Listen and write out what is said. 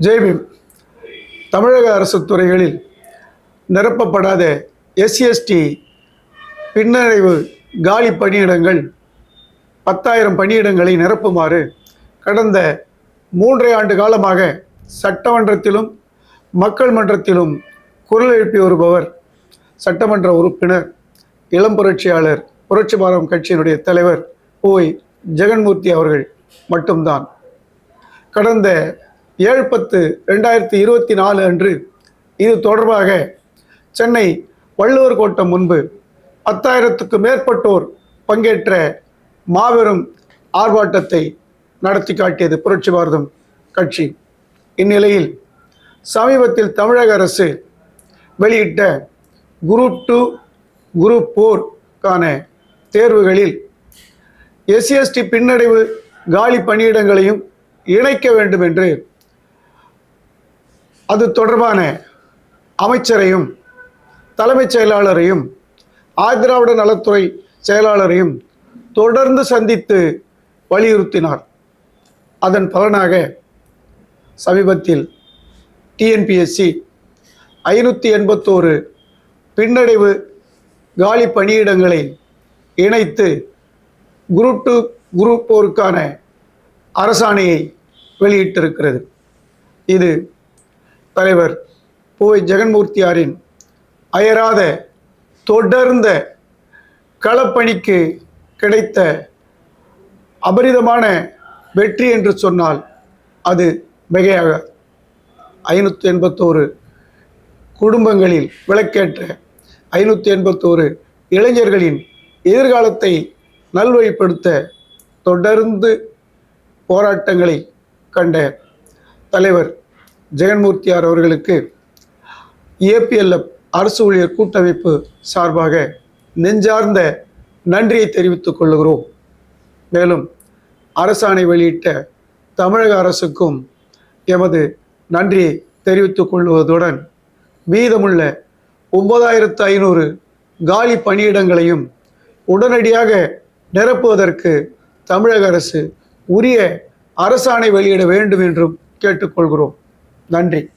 ஜெய்பீம் தமிழக அரசு துறைகளில் நிரப்பப்படாத எஸ்சிஎஸ்டி பின்னடைவு காலி பணியிடங்கள் பத்தாயிரம் பணியிடங்களை நிரப்புமாறு கடந்த மூன்றரை ஆண்டு காலமாக சட்டமன்றத்திலும் மக்கள் மன்றத்திலும் குரல் எழுப்பி வருபவர் சட்டமன்ற உறுப்பினர் இளம் புரட்சியாளர் புரட்சி பாரம் கட்சியினுடைய தலைவர் ஓய் ஜெகன்மூர்த்தி அவர்கள் மட்டும்தான். கடந்த ஏழு பத்து ரெண்டாயிரத்தி இருபத்தி நாலு அன்று இது தொடர்பாக சென்னை வள்ளுவர் கோட்டம் முன்பு பத்தாயிரத்துக்கு மேற்பட்டோர் பங்கேற்ற மாபெரும் ஆர்ப்பாட்டத்தை நடத்தி காட்டியது புரட்சி பாரதம் கட்சி. இந்நிலையில் சமீபத்தில் தமிழக அரசு வெளியிட்ட குரூப் டூ குரூப் போர்க்கான தேர்வுகளில் எஸ்சிஎஸ்டி பின்னடைவு காலி பணியிடங்களையும் இணைக்க வேண்டும் என்று அது தொடர்பான அமைச்சரையும் தலைமைச் செயலாளரையும் ஆதிராவிட நலத்துறை செயலாளரையும் தொடர்ந்து சந்தித்து வலியுறுத்தினார். அதன் பலனாக சமீபத்தில் டிஎன்பிஎஸ்சி ஐநூற்றி எண்பத்தோரு பின்னடைவு காலி பணியிடங்களை இணைத்து குரூப் டூ குரூப் போருக்கான அரசாணையை வெளியிட்டிருக்கிறது. இது தலைவர் போய் ஜெகன்மூர்த்தியாரின் அயராத தொடர்ந்த களப்பணிக்கு கிடைத்த அபரிதமான வெற்றி என்று சொன்னால் அது மிகையாக ஐநூற்றி எண்பத்தோரு குடும்பங்களில் விளக்கேற்ற ஐநூற்றி எண்பத்தோரு இளைஞர்களின் எதிர்காலத்தை நல்வழிப்படுத்த தொடர்ந்து போராட்டங்களை கண்ட தலைவர் ஜெகன்மூர்த்தியார் அவர்களுக்கு ஏபிஎல்எஃப் அரசு ஊழியர் கூட்டமைப்பு சார்பாக நெஞ்சார்ந்த நன்றியை தெரிவித்துக் கொள்கிறோம். மேலும் அரசாணை வெளியிட்ட தமிழக அரசுக்கும் எமது நன்றியை தெரிவித்துக் கொள்வதுடன் மீதமுள்ள ஒன்பதாயிரத்து ஐநூறு காலி பணியிடங்களையும் உடனடியாக நிரப்புவதற்கு தமிழக அரசு உரிய அரசாணை வெளியிட வேண்டும் என்றும் கேட்டுக்கொள்கிறோம் நன்றி.